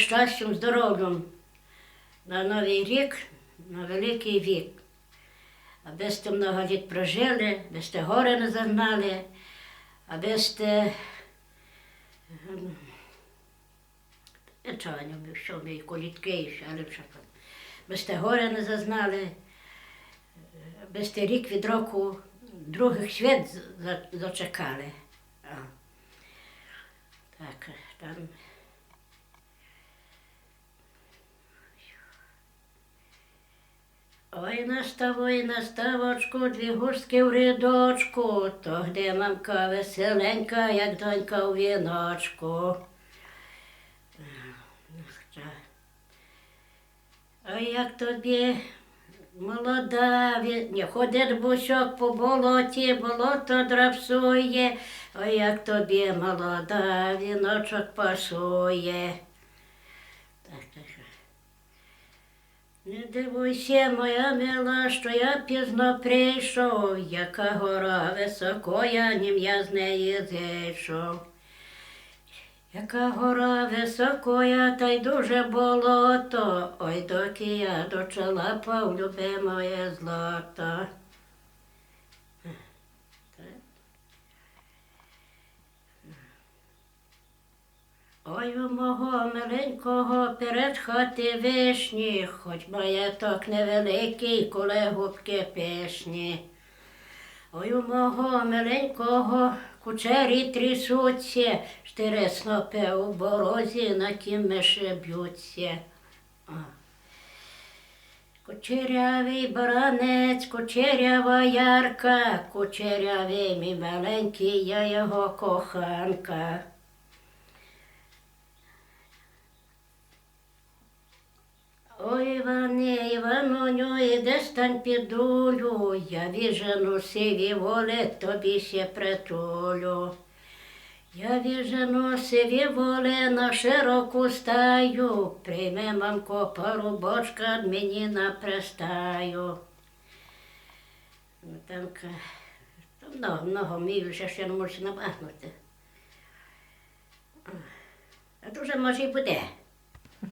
щастям, здоров'ям на новий рік, на великий вік. Аби сте много літ прожили, аби сте горе не загнали, аби сте. ем, Нічого не що ми колітки, ще, але. Аби сте горе не зазнали, аби сте рік від року других свят зачекали. А. Так, там. Ой, настав, ой, наставочку, дві густки в рядочку, то де мамка веселенька, як донька у віночку. Ой, як тобі молода, не ходить бусок по болоті, болото драпсує, ой, як тобі молода, віночок пасує. Так, так. Не дивуйся, моя мила, що я пізно прийшов, яка гора високоя, нім я з неї зійшов. Яка гора високоя, та й дуже болото, ой, доки я дочала, полюби моє злото. Ой, у мого миленького перед хати вишні, хоч маєток невеликий, коли губки пишні. Ой, у мого миленького кучері трясуться, штири снопи у борозі, на тім миші б'ються. Кучерявий баранець, кучерява ярка, кучерявий мій маленький, я його коханка. Ой, Іване, Іваноню, іде стань підулю, я віжену сиві воле, тобі ще притулю. Я віжену сиві воле на широку стаю, прийме мамко парубочка, мені напристаю. Ну, там, там много, много мій вже ще не можу набагнути. А вже може і буде.